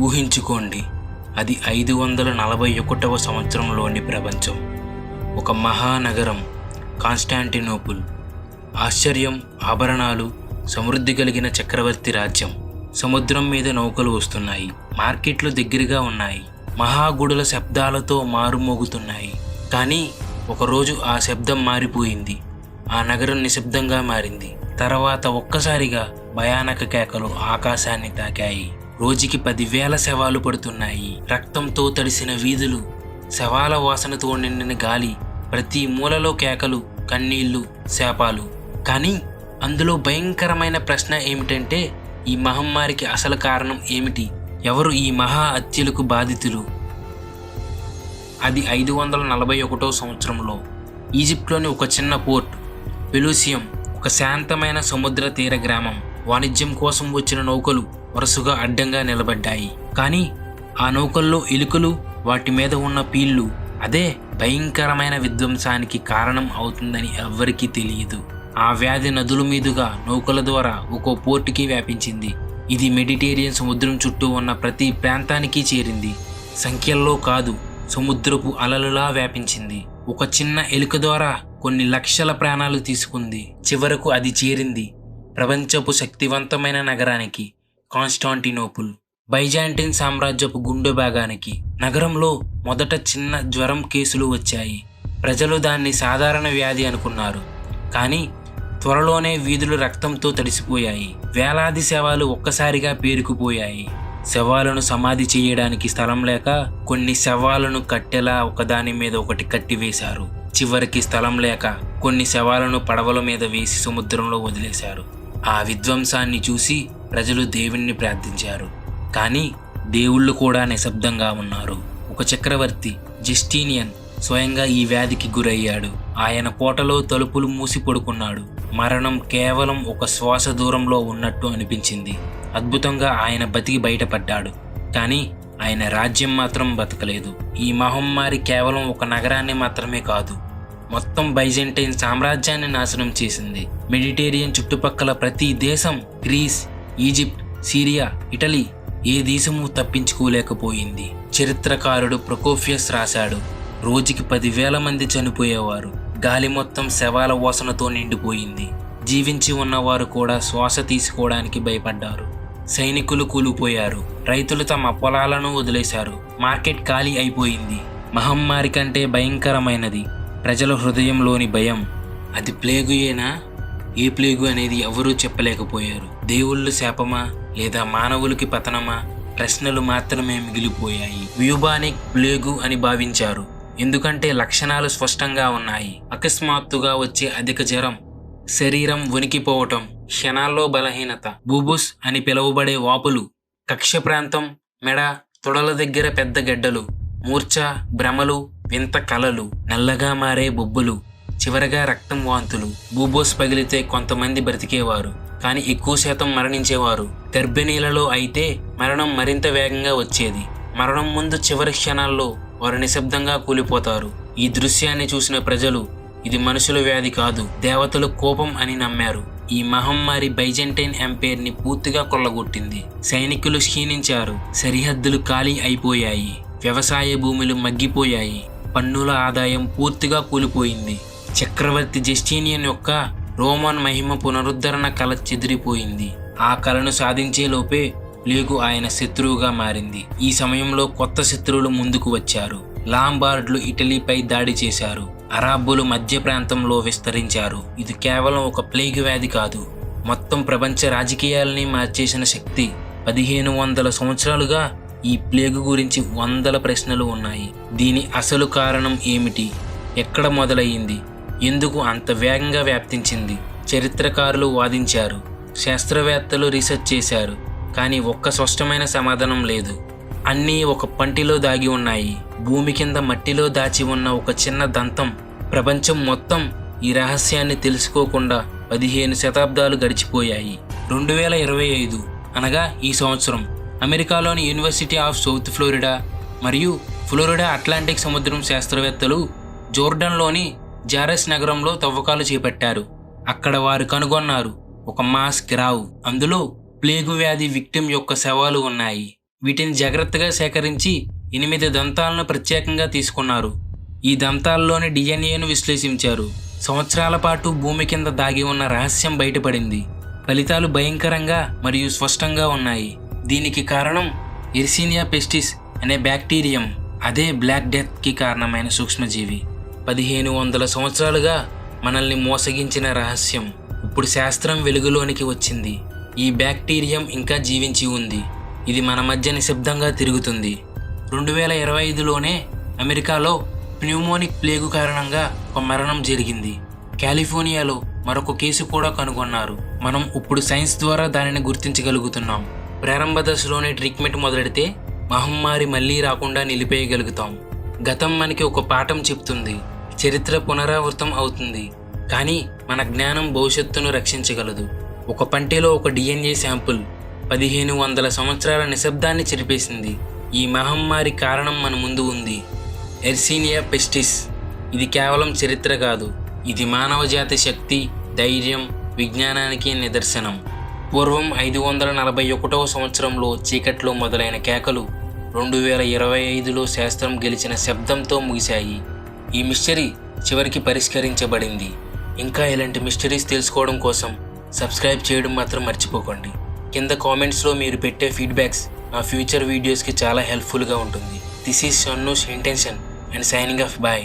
ఊహించుకోండి అది ఐదు వందల నలభై ఒకటవ సంవత్సరంలోని ప్రపంచం. ఒక మహానగరం కాన్స్టాంటినోపుల్. ఆశ్చర్యం ఆభరణాలు సమృద్ధి కలిగిన చక్రవర్తి రాజ్యం. సముద్రం మీద నౌకలు వస్తున్నాయి మార్కెట్లు దగ్గరగా ఉన్నాయి. మహాగుడుల శబ్దాలతో మారుమోగుతున్నాయి. కానీ ఒకరోజు ఆ శబ్దం మారిపోయింది. ఆ నగరం నిశ్శబ్దంగా మారింది. తర్వాత ఒక్కసారిగా భయానక కేకలు ఆకాశాన్ని తాకాయి. రోజుకి పదివేల శవాలు పడుతున్నాయి. రక్తంతో తడిసిన వీధులు శవాల వాసనతో నిండిన గాలి ప్రతి మూలలో కేకలు కన్నీళ్ళు శాపాలు. కానీ అందులో భయంకరమైన ప్రశ్న ఏమిటంటే ఈ మహమ్మారికి అసలు కారణం ఏమిటి? ఎవరు ఈ మహా హత్యలకు బాధితులు? అది ఐదు వందల నలభై ఒకటో సంవత్సరంలో. ఈజిప్ట్లోని ఒక చిన్న పోర్ట్ పెలూసియం ఒక శాంతమైన సముద్ర తీర గ్రామం వాణిజ్యం కోసం వచ్చిన నౌకలు వరుసగా అడ్డంగా నిలబడ్డాయి. కానీ ఆ నౌకల్లో ఎలుకలు వాటి మీద ఉన్న పీళ్ళు అదే భయంకరమైన విధ్వంసానికి కారణం అవుతుందని ఎవ్వరికీ తెలియదు. ఆ వ్యాధి నదుల మీదుగా నౌకల ద్వారా ఒక్కో పోర్టుకి వ్యాపించింది. ఇది మెడిటేరియన్ సముద్రం చుట్టూ ఉన్న ప్రతి ప్రాంతానికి చేరింది. సంఖ్యల్లో కాదు సముద్రపు అలలులా వ్యాపించింది. ఒక చిన్న ఎలుక ద్వారా కొన్ని లక్షల ప్రాణాలు తీసుకుంది. చివరకు అది చేరింది. ప్రపంచపు శక్తివంతమైన నగరానికి. కాన్స్టాంటినోపుల్. బైజాంటిన్ సామ్రాజ్యపు గుండె భాగానికి నగరంలో మొదట చిన్న జ్వరం కేసులు వచ్చాయి. ప్రజలు దాన్ని సాధారణ వ్యాధి అనుకున్నారు. కానీ త్వరలోనే వీధులు రక్తంతో తడిసిపోయాయి. వేలాది శవాలు ఒక్కసారిగా పేరుకుపోయాయి. శవాలను సమాధి చేయడానికి స్థలం లేక కొన్ని శవాలను కట్టెలా ఒకదాని మీద ఒకటి కట్టివేశారు చివరికి స్థలం లేక కొన్ని శవాలను పడవల మీద వేసి సముద్రంలో వదిలేశారు. ఆ విధ్వంసాన్ని చూసి ప్రజలు దేవుణ్ణి ప్రార్థించారు. కానీ దేవుళ్ళు కూడా నిశ్శబ్దంగా ఉన్నారు. ఒక చక్రవర్తి జస్టీనియన్ స్వయంగా ఈ వ్యాధికి గురయ్యాడు. ఆయన కోటలో తలుపులు మూసి పడుకున్నాడు. మరణం కేవలం ఒక శ్వాస దూరంలో ఉన్నట్టు అనిపించింది. అద్భుతంగా ఆయన బతికి బయటపడ్డాడు. కానీ ఆయన రాజ్యం మాత్రం బతకలేదు. ఈ మహమ్మారి కేవలం ఒక నగరాన్ని మాత్రమే కాదు మొత్తం బైజెంటైన్ సామ్రాజ్యాన్ని నాశనం చేసింది. మెడిటేరియన్ చుట్టుపక్కల ప్రతి దేశం గ్రీస్ ఈజిప్ట్ సిరియా ఇటలీ ఏ దేశము తప్పించుకోలేకపోయింది. చరిత్రకారుడు ప్రొకోఫియస్ రాశాడు రోజుకి పదివేల మంది చనిపోయేవారు. గాలి మొత్తం శవాల వాసనతో నిండిపోయింది. జీవించి ఉన్నవారు కూడా శ్వాస తీసుకోవడానికి భయపడ్డారు. సైనికులు కూలిపోయారు రైతులు తమ పొలాలను వదిలేశారు. మార్కెట్ ఖాళీ అయిపోయింది. మహమ్మారి కంటే భయంకరమైనది. ప్రజల హృదయంలోని భయం అది ప్లేగుయేనా? ఏ ప్లేగు అనేది ఎవరూ చెప్పలేకపోయారు. దేవుళ్ళు శాపమా లేదా మానవులకి పతనమా? ప్రశ్నలు మాత్రమే మిగిలిపోయాయి. వ్యూబానిక్ ప్లేగు అని భావించారు. ఎందుకంటే లక్షణాలు స్పష్టంగా ఉన్నాయి. అకస్మాత్తుగా వచ్చే అధిక జ్వరం శరీరం వణికిపోవటం క్షణాల్లో బలహీనత బూబుస్ అని పిలువబడే వాపులు కక్ష ప్రాంతం మెడ తొడల దగ్గర పెద్ద గెడ్డలు మూర్ఛ భ్రమలు వింత కలలు నల్లగా మారే బొబ్బులు చివరగా రక్తం వాంతులు బూబోస్ పగిలితే కొంతమంది బ్రతికేవారు కానీ ఎక్కువ శాతం మరణించేవారు. గర్భిణీలలో అయితే మరణం మరింత వేగంగా వచ్చేది. మరణం ముందు చివరి క్షణాల్లో వారు నిశ్శబ్దంగా కూలిపోతారు. ఈ దృశ్యాన్ని చూసిన ప్రజలు ఇది మనుషుల వ్యాధి కాదు దేవతల కోపం అని నమ్మారు. ఈ మహమ్మారి బైజెంటైన్ ఎంపైర్ని పూర్తిగా కొల్లగొట్టింది. సైనికులు క్షీణించారు. సరిహద్దులు ఖాళీ అయిపోయాయి. వ్యవసాయ భూములు మగ్గిపోయాయి. పన్నుల ఆదాయం పూర్తిగా కూలిపోయింది. చక్రవర్తి జస్టీనియన్ యొక్క రోమన్ మహిమ పునరుద్ధరణ కళ చెదిరిపోయింది. ఆ కళను సాధించేలోపే ప్లేగు ఆయన శత్రువుగా మారింది. ఈ సమయంలో కొత్త శత్రువులు ముందుకు వచ్చారు. లాంబార్డ్లు ఇటలీపై దాడి చేశారు. అరాబ్బులు మధ్య ప్రాంతంలో విస్తరించారు. ఇది కేవలం ఒక ప్లేగ్ వ్యాధి కాదు. మొత్తం ప్రపంచ రాజకీయాలని మార్చేసిన శక్తి పదిహేను వందల సంవత్సరాలుగా ఈ ప్లేగు గురించి వందల ప్రశ్నలు ఉన్నాయి. దీని అసలు కారణం ఏమిటి? ఎక్కడ మొదలయ్యింది? ఎందుకు అంత వేగంగా వ్యాప్తించింది? చరిత్రకారులు వాదించారు. శాస్త్రవేత్తలు రీసెర్చ్ చేశారు. కానీ ఒక్క స్పష్టమైన సమాధానం లేదు. అన్నీ ఒక పంటిలో దాగి ఉన్నాయి. భూమి కింద మట్టిలో దాచి ఉన్న ఒక చిన్న దంతం ప్రపంచం మొత్తం ఈ రహస్యాన్ని తెలుసుకోకుండా పదిహేను శతాబ్దాలు గడిచిపోయాయి. రెండు వేల ఇరవై ఐదు అనగా ఈ సంవత్సరం. అమెరికాలోని యూనివర్సిటీ ఆఫ్ సౌత్ ఫ్లోరిడా మరియు ఫ్లోరిడా అట్లాంటిక్ సముద్రం శాస్త్రవేత్తలు జోర్డన్లోని జారెస్ నగరంలో తవ్వకాలు చేపట్టారు. అక్కడ వారు కనుగొన్నారు ఒక మాస్ గ్రావ్ అందులో ప్లేగు వ్యాధి విక్టిం యొక్క శవాలు ఉన్నాయి. వీటిని జాగ్రత్తగా సేకరించి ఎనిమిది దంతాలను ప్రత్యేకంగా తీసుకున్నారు. ఈ దంతాల్లోని డిఎన్ఏను విశ్లేషించారు. సంవత్సరాల పాటు భూమి కింద దాగి ఉన్న రహస్యం బయటపడింది. ఫలితాలు భయంకరంగా మరియు స్పష్టంగా ఉన్నాయి. దీనికి కారణం ఎర్సీనియా పెస్టిస్ అనే బ్యాక్టీరియం. అదే బ్లాక్ డెత్కి కారణమైన సూక్ష్మజీవి. పదిహేను వందల సంవత్సరాలుగా మనల్ని మోసగించిన రహస్యం ఇప్పుడు శాస్త్రం వెలుగులోనికి వచ్చింది. ఈ బ్యాక్టీరియం ఇంకా జీవించి ఉంది. ఇది మన మధ్య నిశ్శబ్దంగా తిరుగుతుంది. రెండు వేల ఇరవై ఐదులోనే అమెరికాలో ప్న్యూమోనిక్ ప్లేగు కారణంగా ఒక మరణం జరిగింది. కాలిఫోర్నియాలో మరొక కేసు కూడా కనుగొన్నారు. మనం ఇప్పుడు సైన్స్ ద్వారా దానిని గుర్తించగలుగుతున్నాం. ప్రారంభ దశలోనే ట్రీట్మెంట్ మొదలెడితే మహమ్మారి మళ్ళీ రాకుండా నిలిపేయగలుగుతాం. గతం మనకి ఒక పాఠం చెప్తుంది. చరిత్ర పునరావృతం అవుతుంది. కానీ మన జ్ఞానం భవిష్యత్తును రక్షించగలదు. ఒక పంటలో ఒక డిఎన్ఏ శాంపుల్ పదిహేను వందల సంవత్సరాల నిశ్శబ్దాన్ని చెరిపేసింది. ఈ మహమ్మారి కారణం మన ముందు ఉంది. ఎర్సీనియా పెస్టిస్. ఇది కేవలం చరిత్ర కాదు. ఇది మానవజాతి శక్తి ధైర్యం విజ్ఞానానికి నిదర్శనం. పూర్వం ఐదు వందల నలభై ఒకటవ సంవత్సరంలో చీకట్లో మొదలైన కేకలు రెండు వేల ఇరవై ఐదులో శాస్త్రం గెలిచిన శబ్దంతో ముగిశాయి. ఈ మిస్టరీ చివరికి పరిష్కరించబడింది. ఇంకా ఇలాంటి మిస్టరీస్ తెలుసుకోవడం కోసం సబ్స్క్రైబ్ చేయడం మాత్రం మర్చిపోకండి. కింద కామెంట్స్లో మీరు పెట్టే ఫీడ్బ్యాక్స్ నా ఫ్యూచర్ వీడియోస్కి చాలా హెల్ప్ఫుల్గా ఉంటుంది. This is Shannu's intention and signing off. Bye.